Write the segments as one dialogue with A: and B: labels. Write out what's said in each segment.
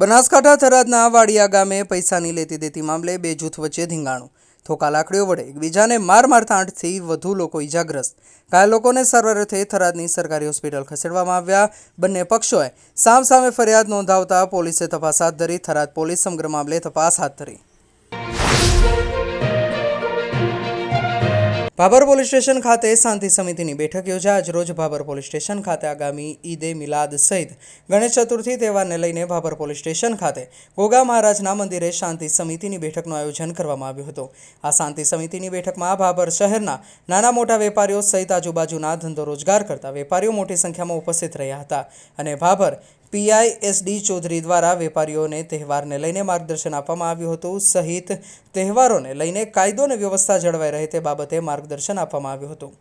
A: બનાસકાંઠા થરાદના વાડિયા ગામે પૈસાની લેતી દેતી મામલે બે જૂથ વચ્ચે ધીંગાણું. થોકા લાકડીઓ વડે. એકબીજાને માર મારતા આઠથી વધુ લોકો ઇજાગ્રસ્ત ઘાયલ લોકોને સારવાર અર્થે થરાદની સરકારી હોસ્પિટલ ખસેડવામાં આવ્યા બંને પક્ષોએ સામસામે ફરિયાદ નોંધાવતા પોલીસે તપાસ હાથ ધરી. થરાદ પોલીસ સમગ્ર મામલે તપાસ હાથ ધરી. ભાભર પોલીસ સ્ટેશન ખાતે શાંતિ સમિતિની બેઠક યોજાઈ. આજરોજ ભાભર પોલીસ સ્ટેશન ખાતે આગામી ઈદે મિલાદ સહિત ગણેશ ચતુર્થી તહેવારને લઈને ભાભર પોલીસ સ્ટેશન ખાતે ગોગા મહારાજના મંદિરે શાંતિ સમિતિની બેઠકનું આયોજન કરવામાં આવ્યું હતું. આ શાંતિ સમિતિની બેઠકમાં ભાભર શહેરના નાના મોટા વેપારીઓ સહિત આજુબાજુના ધંધો રોજગાર કરતા વેપારીઓ મોટી સંખ્યામાં ઉપસ્થિત રહ્યા હતા અને ભાભર પીઆઈ એસડી ચૌધરી દ્વારા વેપારીઓને તહેવારને લઈને માર્ગદર્શન આપવામાં આવ્યું હતું. સહિત તહેવારોને લઈને કાયદો અને વ્યવસ્થા જળવાઈ રહે તે બાબતે માર્ગદર્શન આપવામાં આવ્યું હતું.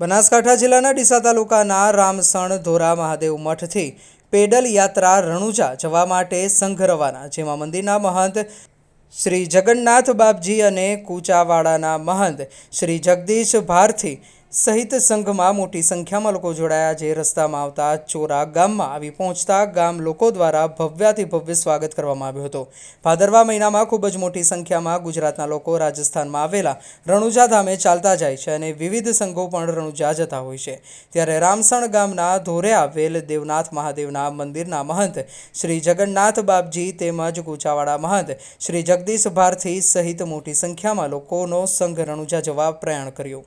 A: બનાસકાંઠા જિલ્લાના ડીસા તાલુકાના રામસણ ધોરા મહાદેવ મઠથી પેડલ યાત્રા રણુજા જવા માટે સંઘ રવાના જેમાં મંદિરના મહંત શ્રી જગન્નાથ બાપજી અને કુચાવાડાના મહંત શ્રી જગદીશ ભારથી સહિત સંઘમાં મોટી સંખ્યામાં લોકો જોડાયા જે રસ્તામાં આવતા ચોરા ગામમાં આવી પહોંચતા ગામ લોકો દ્વારા ભવ્યાથી ભવ્ય સ્વાગત કરવામાં આવ્યું હતું. ભાદરવા મહિનામાં ખૂબ જ મોટી સંખ્યામાં ગુજરાતના લોકો રાજસ્થાનમાં આવેલા રણુજા ધામે ચાલતા જાય છે અને વિવિધ સંઘો પણ રણુજા જતા હોય છે. ત્યારે રામસણ ગામના ધોરે આવેલ દેવનાથ મહાદેવના મંદિરના મહંત, શ્રી જગન્નાથ બાપજી તેમજ ગુચાવાડા મહંત, શ્રી જગદીશ ભારથી સહિત મોટી સંખ્યામાં લોકોનો સંઘ રણુજા જવા પ્રયાણ કર્યું.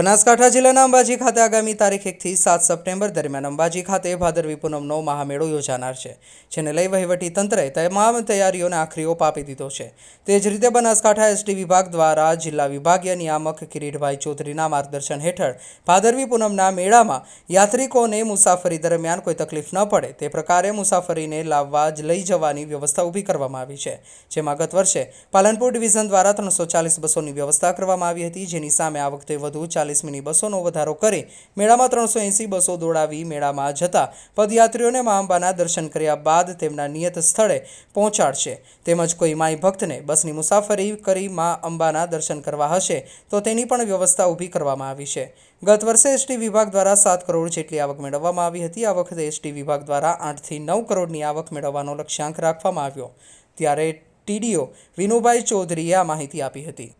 A: બનાસકાંઠા જિલ્લાના અંબાજી ખાતે આગામી તારીખ એકથી સાત સપ્ટેમ્બર દરમિયાન અંબાજી ખાતે ભાદરવી પૂનમનો મહામેળો યોજાનાર છે, જેને લઈ વહીવટી તંત્રએ તમામ તૈયારીઓને આખરી ઓપ આપી દીધો છે. તે જ રીતે બનાસકાંઠા એસટી વિભાગ દ્વારા જિલ્લા વિભાગીય નિયામક કિરીટભાઈ ચૌધરીના માર્ગદર્શન હેઠળ ભાદરવી પૂનમના મેળામાં યાત્રિકોને મુસાફરી દરમિયાન કોઈ તકલીફ ન પડે, તે પ્રકારે મુસાફરીને લાવવા જ લઈ જવાની વ્યવસ્થા ઊભી કરવામાં આવી છે, જેમાં ગત વર્ષે પાલનપુર ડિવિઝન દ્વારા ત્રણસો ચાલીસ બસોની વ્યવસ્થા કરવામાં આવી હતી, જેની સામે આ વખતે વધુ ચાલીસ મિની બસોનો વધારો કરી મેળામાં ત્રણસો એંસી બસો દોડાવી મેળામાં જતા પદયાત્રીઓને મા અંબાના દર્શન કર્યા બાદ તેમના નિયત સ્થળે પહોંચાડશે. તેમજ કોઈ માઈ ભક્તને બસની મુસાફરી કરી મા અંબાના દર્શન કરવા હશે તો તેની પણ વ્યવસ્થા ઊભી કરવામાં આવી છે. ગત વર્ષે એસટી વિભાગ દ્વારા સાત કરોડ જેટલી આવક મેળવવામાં આવી હતી. આ વખતે એસટી વિભાગ દ્વારા આઠથી નવ કરોડની આવક મેળવવાનો લક્ષ્યાંક રાખવામાં આવ્યો. ત્યારે ટીડીઓ વિનુભાઈ ચૌધરીએ આ માહિતી આપી હતી.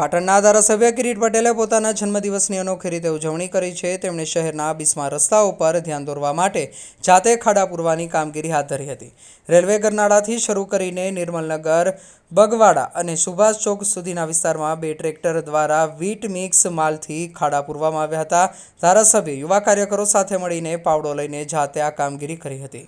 A: પાટણના ધારાસભ્ય કિરીટ પટેલે પોતાના જન્મદિવસની અનોખી રીતે ઉજવણી કરી છે. તેમણે શહેરના બિસ્મા રસ્તાઓ પર ધ્યાન દોરવા માટે જાતે ખાડા પૂરવાની કામગીરી હાથ ધરી હતી. રેલવે ગરનાળાથી શરૂ કરીને નિર્મલનગર બગવાડા અને સુભાષ ચોક સુધીના વિસ્તારમાં બે ટ્રેક્ટર દ્વારા વીટ મિક્સ માલથી ખાડા પૂરવામાં આવ્યા હતા. ધારાસભ્ય, યુવા કાર્યકરો સાથે મળીને પાવડો લઈને જાતે આ કામગીરી કરી હતી.